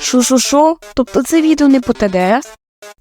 Шу-шу-шу? Тобто це відео не по ТДС?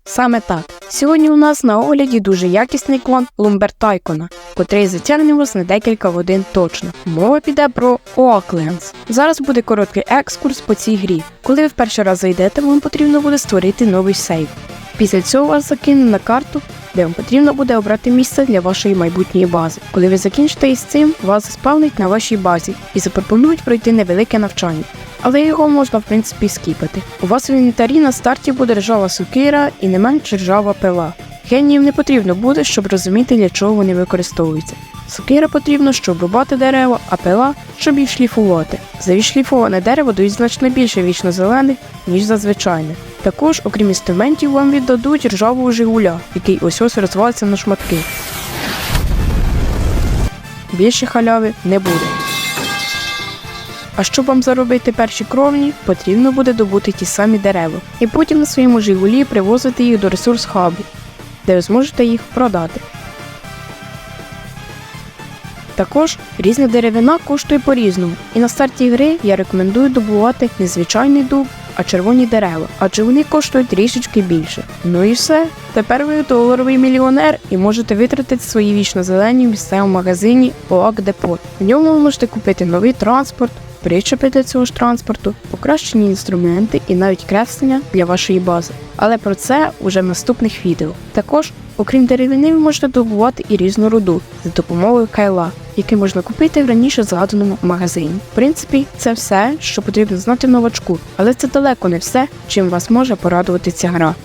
Саме так. Сьогодні у нас на огляді дуже якісний клон Лумбертайкона, котрий затягне вас на декілька годин точно. Мова піде про Oaklands. Зараз буде короткий екскурс по цій грі. Коли ви в перший раз зайдете, вам потрібно буде створити новий сейф. Після цього вас закине на карту, де вам потрібно буде обрати місце для вашої майбутньої бази. Коли ви закінчите із цим, вас заспавнить на вашій базі і запропонують пройти невелике навчання. Але його можна в принципі скіпати. У вас в інвентарі на старті буде ржава сукира і не менш ржава пила. Геніїв не потрібно буде, щоб розуміти, для чого вони використовуються. Сокира потрібно, щоб рубати дерево, а пила, щоб їх шліфувати. За відшліфоване дерево дають значно більше вічно зелених, ніж за звичайне. Також, окрім інструментів, вам віддадуть ржавого жигуля, який ось ось розвалиться на шматки. Більше халяви не буде. А щоб вам заробити перші кровні, потрібно буде добути ті самі дерева, і потім на своєму жигулі привозити їх до ресурс хабу, де ви зможете їх продати. Також різна деревина коштує по-різному, і на старті гри я рекомендую добувати не звичайний дуб, а червоні дерева, адже вони коштують трішечки більше. Ну і все. Тепер ви доларовий мільйонер і можете витратити свої вічно зелені в місцевому магазині Оак Депот. В ньому ви можете купити новий транспорт, причепи для цього ж транспорту, покращені інструменти і навіть креслення для вашої бази. Але про це уже в наступних відео. Також, окрім деревини, ви можете добувати і різну руду за допомогою кайла, який можна купити в раніше згаданому магазині. В принципі, це все, що потрібно знати новачку, але це далеко не все, чим вас може порадувати ця гра.